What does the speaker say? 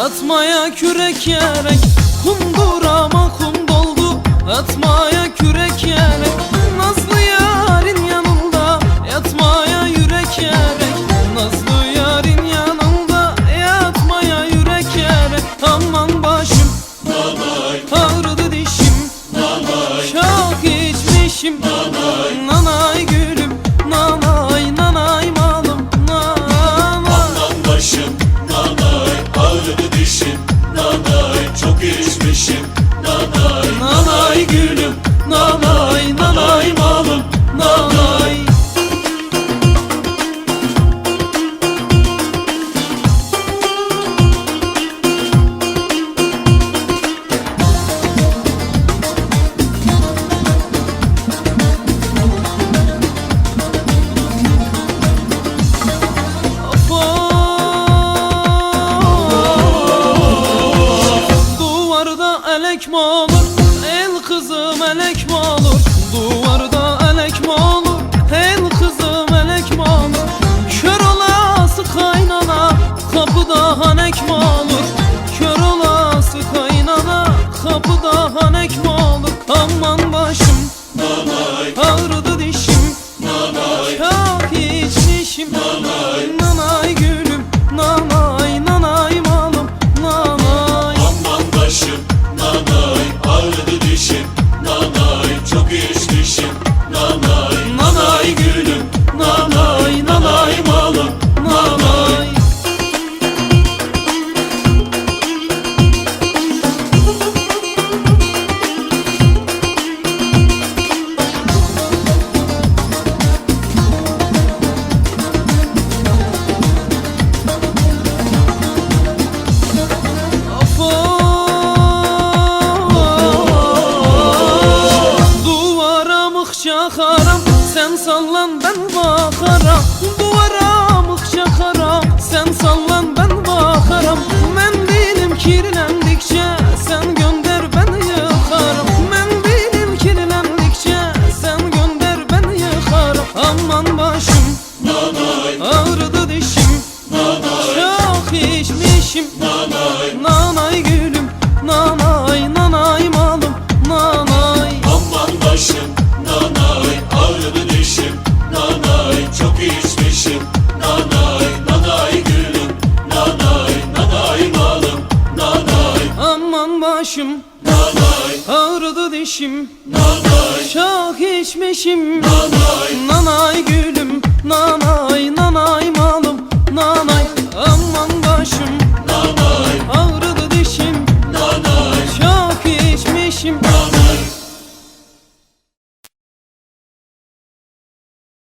Atmaya kürek yerek Kumburama kum doldu. Atmaya Mi olur? El kızım elek mi olur? Duvarda elek mi olur? El kızım elek mi olur? Kör olası kaynana kapıda hanek mi olur? Kör olası kaynana kapıda hanek mi olur? Aman başım ağrıdı dişim Çok içmişim haram Sen sallan ben bakaram Duvara mıhça haram Sen sallan başım nanay. Ağrıdı dişim. Nanay. Çok içmişim. Nanay. Nanay gülüm. Nanay